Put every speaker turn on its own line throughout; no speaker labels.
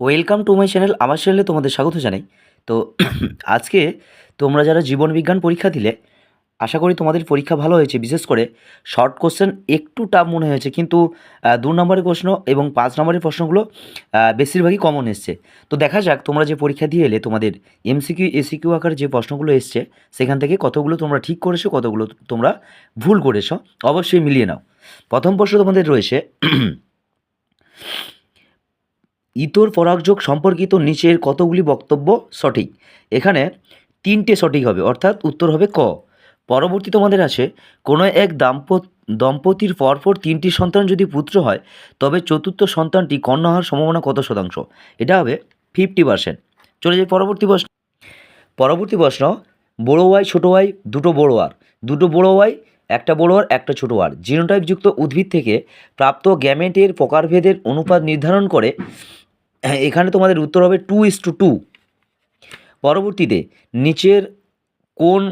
Welcome to my channel আমার চ্যানেলে তোমাদের স্বাগত জানাই। তো আজকে তোমরা যারা জীবন বিজ্ঞান পরীক্ষা দিলে, আশা করি তোমাদের পরীক্ষা ভালো হয়েছে, বিশেষ করে শর্ট কোশ্চেন একটু টাফ মনে হয়েছে, কিন্তু দু নম্বরের প্রশ্ন এবং পাঁচ নম্বরের প্রশ্নগুলো বেশিরভাগই কমন এসছে। তো দেখা যাক তোমরা যে পরীক্ষা দিয়ে এলে, তোমাদের এমসিকিউ এসিকিউ আকার যে প্রশ্নগুলো এসছে, সেখান থেকে কতগুলো তোমরা ঠিক করেছ, কতগুলো তোমরা ভুল করেছ, অবশ্যই মিলিয়ে নাও। প্রথম প্রশ্ন তোমাদের রয়েছে ইতর পরাগযোগ সম্পর্কিত নিচের কতগুলি বক্তব্য সঠিক? এখানে তিনটে সঠিক হবে, অর্থাৎ উত্তর হবে ক। পরবর্তী তোমাদের আছে, কোনো এক দাম্পত দম্পতির পরপর তিনটি সন্তান যদি পুত্র হয়, তবে চতুর্থ সন্তানটি কন্যা হওয়ার সম্ভাবনা কত শতাংশ? এটা হবে ফিফটি পার্সেন্ট চলে যাই পরবর্তী প্রশ্ন। পরবর্তী প্রশ্ন, বড়ো ওয়াই, ছোটো ওয়াই, দুটো বড়ো আর। দুটো বড়ো ওয়াই, একটা বড়ো আর, একটা ছোটো আর। জিনোটাইপযুক্ত উদ্ভিদ থেকে প্রাপ্ত গ্যামেটের প্রকারভেদের অনুপাত নির্ধারণ করে এখানে তোমাদের উত্তর হবে টু ইস টু টু পরবর্তীতে, নিচের কোন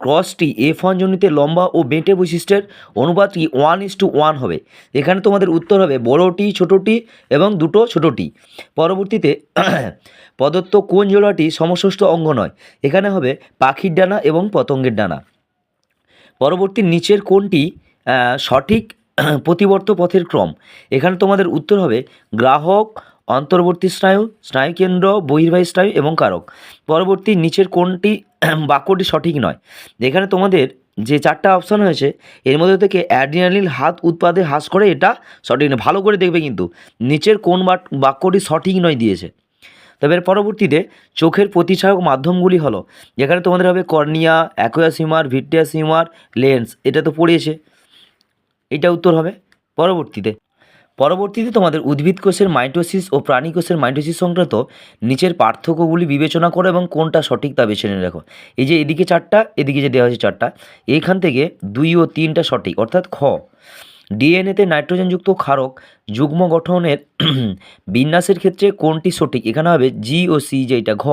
ক্রসটি এফ ওয়ান জনিতে লম্বা ও বেঁটে বৈশিষ্ট্যের অনুপাতটি ওয়ান ইস টু ওয়ান হবে। এখানে তোমাদের উত্তর হবে বড়টি ছোটোটি এবং দুটো ছোটোটি পরবর্তীতে, প্রদত্ত কোন জোড়াটি সমষষ্ঠ অঙ্গ নয়। এখানে হবে পাখির ডানা এবং পতঙ্গের ডানা। পরবর্তী নিচের কোনটি সঠিক প্রতিবর্ত পথের ক্রম। এখানে তোমাদের উত্তর হবে গ্রাহক অন্তর্বর্তী স্নায়ু স্নায়ুকেন্দ্র বহির্বাহী স্নায়ু এবং কারক। পরবর্তী নিচের কোনটি বাক্যটি সঠিক নয়। এখানে তোমাদের যে চারটা অপশান হয়েছে এর মধ্যে থেকে অ্যাড্রিনালিন হাত উৎপাদে হ্রাস করে, এটা সঠিক নয়। ভালো করে দেখবে কিন্তু, নিচের কোন বাক- বাক্যটি সঠিক নয় দিয়েছে। তবে এর পরবর্তীতে চোখের প্রতিছায়ক মাধ্যমগুলি হলো, যেখানে তোমাদের হবে cornea aqueous humour vitreous humour lens, এটা তো পড়িয়েছে এটা উত্তর হবে। পরবর্তীতে পরবর্তীতে তোমাদের উদ্ভিদ কোষের মাইটোসিস ও প্রাণী কোষের মাইটোসিস সংক্রান্ত নিচের পার্থক্যগুলি বিবেচনা করো এবং কোনটা সঠিক তা বেছে নিয়ে রাখো এই যে এদিকে চারটা, এদিকে যে দেওয়া হয়েছে চারটা, এইখান থেকে দুই ও তিনটা সঠিক। অর্থাৎ খ ডিএনএতে নাইট্রোজেনযুক্ত ক্ষারক যুগ্ম গঠনের বিন্যাসের ক্ষেত্রে কোনটি সঠিক? এখানে হবে জি ও সি যেটা ঘ।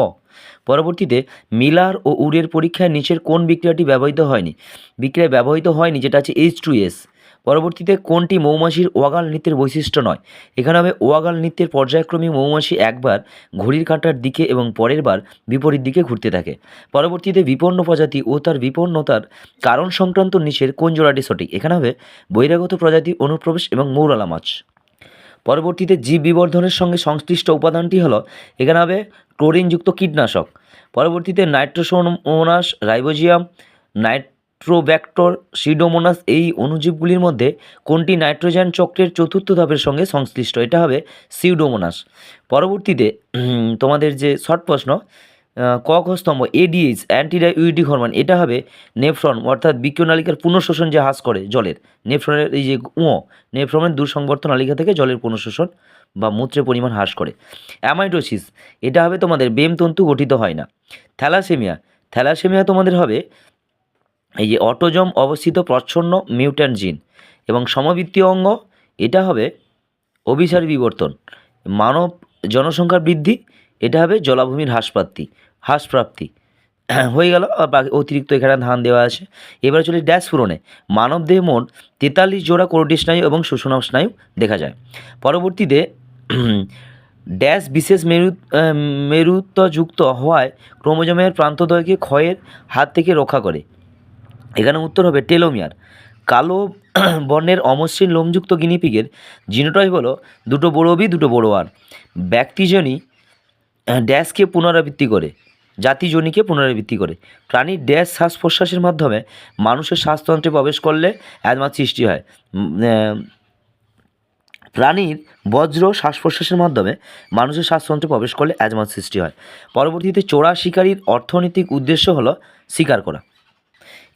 পরবর্তীতে মিলার ও উরের পরীক্ষায় নিচের কোন বিক্রিয়াটি ব্যবহৃত হয়নি? বিক্রিয়ায় ব্যবহৃত হয়নি যেটা আছে এইচ টু এস। পরবর্তীতে কোনটি মৌমাছির ওয়াগাল নৃত্যের বৈশিষ্ট্য নয়? এখানে হবে ওয়াগাল নৃত্যের পর্যায়ক্রমে মৌমাছি একবার ঘড়ির কাঁটার দিকে এবং পরের বার বিপরীত দিকে ঘুরতে থাকে। পরবর্তীতে বিপন্ন প্রজাতি ও তার বিপন্নতার কারণ সংক্রান্ত নিচের কোন জোড়াটি সঠিক? এখানে হবে বহিরাগত প্রজাতি, অনুপ্রবেশ এবং মৌরালা মাছ। পরবর্তীতে জীব বিবর্ধনের সঙ্গে সংশ্লিষ্ট উপাদানটি হলো, এখানে হবে ক্লোরিনযুক্ত কীটনাশক। পরবর্তীতে নাইট্রোসোমোনাস, রাইবোজিয়াম নাইট্রোব্যাক্টর সিডোমোনাস এই অণুজীবগুলির মধ্যে কোনটি নাইট্রোজেন চক্রের চতুর্থ ধাপের সঙ্গে সংশ্লিষ্ট? এটা হবে সিউডোমোনাস। পরবর্তীতে তোমাদের যে শর্ট প্রশ্ন ক খ স্তম্ভ এডিএইচ অ্যান্টিডাইউরিটিক হরমোন এটা হবে নেফ্রন, অর্থাৎ বিক্রিয়নালিকার পুনঃশোষণ যে হ্রাস করে জলের। নেফ্রনের এই যে ও নেফ্রনের দূরসংবর্ত নালিকা থেকে জলের পুনঃশোষণ বা মূত্রের পরিমাণ হ্রাস করে। অ্যামাইটোসিস, এটা হবে তোমাদের বেম তন্তু গঠিত হয় না। থ্যালাসেমিয়া থ্যালাসেমিয়া তোমাদের হবে এই যে অটোজম অবস্থিত প্রচ্ছন্ন মিউট্যান্ট জিন এবং সমবৃত্তীয় অঙ্গ, এটা হবে অভিসারী বিবর্তন। মানব জনসংখ্যার বৃদ্ধি, এটা হবে জলাভূমির হ্রাসপ্রাপ্তি হ্রাসপ্রাপ্তি। হয়ে গেল অতিরিক্ত এখানে ধান দেওয়া আছে। এবারে চলে ড্যাশ পূরণে। মানব দেহে মোট তেতাল্লিশ জোড়া কোরটি স্নায়ু এবং সুষুনাম স্নায়ু দেখা যায়। পরবর্তীতে ড্যাশ বিশেষ মেরু মেরুত্বযুক্ত হওয়ায় ক্রোমোজোমের প্রান্তদ্বয়কে ক্ষয়ের হাত থেকে রক্ষা করে। এখানে উত্তর হবে টেলোমিয়ার। কালো বর্ণের অমসৃণ লোমযুক্ত গিনিপিগের জিনোটাইপ হলো দুটো বড় বি দুটো বড় আর। ব্যক্তিজনই ড্যাশকে পুনরাবৃত্তি করে, জাতিজনিকে পুনরাবৃত্তি করে। প্রাণীর ড্যাশ শ্বাস প্রশ্বাসের মাধ্যমে মানুষের শ্বাসতন্ত্রে প্রবেশ করলে অ্যাজমার সৃষ্টি হয়। প্রাণীর বজ্র শ্বাস প্রশ্বাসের মাধ্যমে মানুষের শ্বাসতন্ত্রে প্রবেশ করলে অ্যাজমার সৃষ্টি হয়। পরবর্তীতে চোরা শিকারীর অর্থনৈতিক উদ্দেশ্য হলো শিকার করা।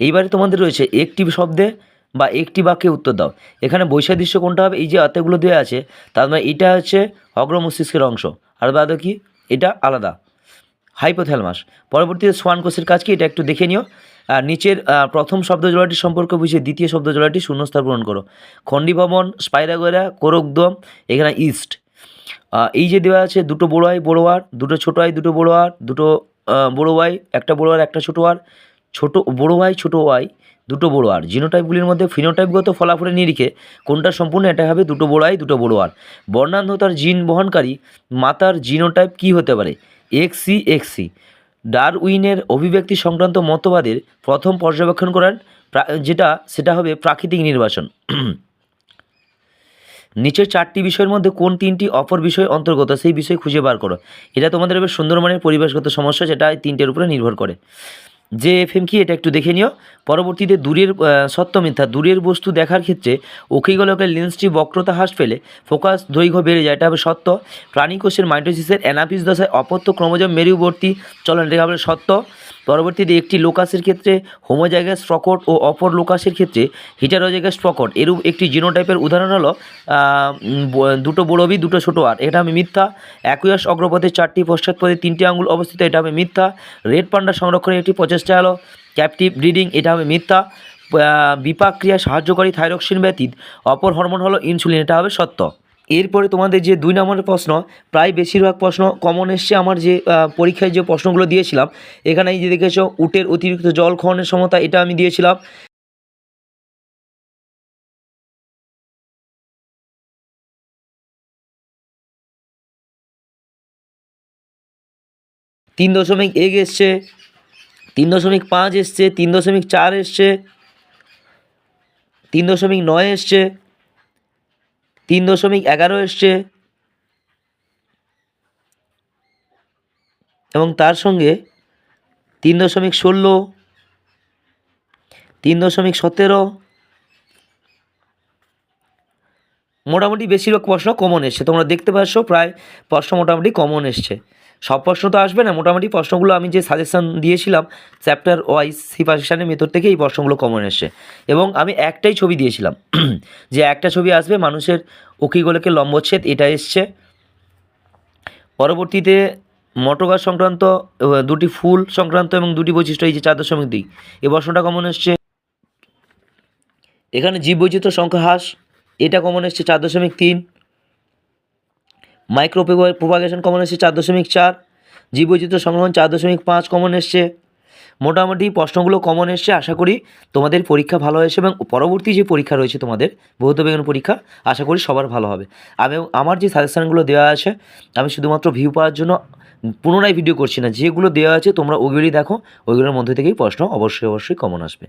এইবারে তোমাদের রয়েছে একটি শব্দে বা একটি বাক্যে উত্তর দাও। এখানে বৈসাদৃশ্য কোনটা হবে? এই যে আত্মাগুলো দেওয়া আছে, তার মানে এটা হচ্ছে অগ্র মস্তিষ্কের অংশ। আর বাদ কি এটা আলাদা। হাইপোথ্যালমাস পরবর্তীতে সোয়ান কোষের কাজ কি? এটা একটু দেখে নিও। আর নিচের প্রথম শব্দ জোড়াটি সম্পর্কে বুঝে দ্বিতীয় শব্দ জোড়াটি শূন্যস্থান পূরণ করো। খণ্ডীভবন, স্পাইরাগোরা, কোরকদম, এখানে ইস্ট। এই যে দেওয়া আছে, দুটো বড়ো আই, বড়ো আর, দুটো ছোটো আই, দুটো বড়ো আর, দুটো বড়ো ওয়াই, একটা বড়ো আর, একটা ছোটো আর। ছোটো, বড়ো ওয়াই ছোটো ওয়াই দুটো বড়ো আর জিনোটাইপগুলির মধ্যে ফিনোটাইপগত ফলাফলের নিরিখে কোনটা সম্পূর্ণ এটা হবে দুটো বড়ো আই দুটো বড়ো আর বর্ণান্ধতার জিন বহনকারী মাতার জিনোটাইপ কী হতে পারে? এক্সি এক্সি ডারউইনের অভিব্যক্তি সংক্রান্ত মতবাদের প্রথম পর্যবেক্ষণ করার যেটা, সেটা হবে প্রাকৃতিক নির্বাচন। নিচের চারটি বিষয়ের মধ্যে কোন তিনটি অপর বিষয় অন্তর্গত, সেই বিষয় খুঁজে বার করো। এটা তোমাদের এবার সুন্দরবনের পরিবেশগত সমস্যা, যেটা এই তিনটের উপরে নির্ভর করে। যে এফএম কি, এটা একটু দেখে নিও। পরবর্তীতে দূরের সত্য মিথ্যা, দূরের বস্তু দেখার ক্ষেত্রে অক্ষিগোলকের লেন্সটি বক্রতা হ্রাস পেলে ফোকাস দৈর্ঘ্য বেড়ে যায়, এটা হবে সত্য। প্রাণীকোষের মাইটোসিসের অ্যানাপিস দশায় অপত্য ক্রমজম মেরুবর্তী চলন এটা হবে সত্য। পরবর্তীতে একটি লোকাসের ক্ষেত্রে হোমোজাইগাস প্রকট ও অপর লোকাসের ক্ষেত্রে হিটারোজাইগাস প্রকট। এরূপ একটি জিনোটাইপের উদাহরণ হলো দুটো বড়বি দুটো ছোটো আর এটা আমি মিথ্যা। অ্যাকুয়াস অগ্রপথে চারটি পশ্চাৎপদে তিনটি আঙুল অবস্থিত, এটা হবে মিথ্যা। রেড পান্ডা সংরক্ষণে একটি প্রচেষ্টা হলো ক্যাপটিভ ব্রিডিং এটা হবে মিথ্যা। বিপাক ক্রিয়া সাহায্যকারী থাইরক্সিন ব্যতীত অপর হরমোন হলো ইনসুলিন, এটা হবে সত্য। এরপরে তোমাদের যে দুই নম্বরের প্রশ্ন, প্রায় বেশিরভাগ প্রশ্ন কমন এসছে আমার যে পরীক্ষায় যে প্রশ্নগুলো দিয়েছিলাম। এখানে যে দেখেছ, উটের অতিরিক্ত জল খাওয়ানোর সমতা, এটা আমি দিয়েছিলাম। তিন দশমিক এক এসছে, তিন দশমিক পাঁচ এসছে, তিন দশমিক চার এসছে, তিন দশমিক নয় এসছে। তিন দশমিক এগারো এসছে। এবং তার সঙ্গে তিন দশমিক ষোলো তিন দশমিক সতেরো মোটামুটি বেশিরভাগ প্রশ্ন কমন এসছে। তোমরা দেখতে পাচ্ছ প্রায় প্রশ্ন মোটামুটি কমন এসছে। সব প্রশ্ন তো আসবে না, মোটামুটি প্রশ্নগুলো আমি যে সাজেশন দিয়েছিলাম চ্যাপ্টার ওয়াইজ সেই সাজেশনের ভেতর থেকে এই প্রশ্নগুলো কমন এসছে। এবং আমি একটাই ছবি দিয়েছিলাম, যে একটা ছবি আসবে, মানুষের অকিগোলকে লম্বচ্ছেদ, এটা এসছে। পরবর্তীতে মটরগাছ সংক্রান্ত দুটি ফুল সংক্রান্ত এবং দুটি বৈশিষ্ট্য, এই যে চার দশমিক দুই, এই প্রশ্নটা কমন এসছে। এখানে জীববৈচিত্র্য সংখ্যা হ্রাস এটা কমন এসছে চার দশমিক তিন। মাইক্রো প্রোপাগেশন কমন এসছে চার দশমিক চার। জীববৈচিত্র্য সংগ্রহণ চার দশমিক পাঁচ কমন এসছে। মোটামুটি প্রশ্নগুলো কমন এসছে, আশা করি তোমাদের পরীক্ষা ভালো হয়েছে এবং পরবর্তী যে পরীক্ষা রয়েছে তোমাদের, ভৌত বিজ্ঞান পরীক্ষা, আশা করি সবার ভালো হবে। আমি আমার যে সাজেশানগুলো দেওয়া আছে, আমি শুধুমাত্র ভিউ পাওয়ার জন্য পুনরায় ভিডিও করছি না। যেগুলো দেওয়া আছে তোমরা ওইগুলি দেখো ওইগুলোর মধ্যে থেকেই প্রশ্ন অবশ্যই অবশ্যই কমন আসবে।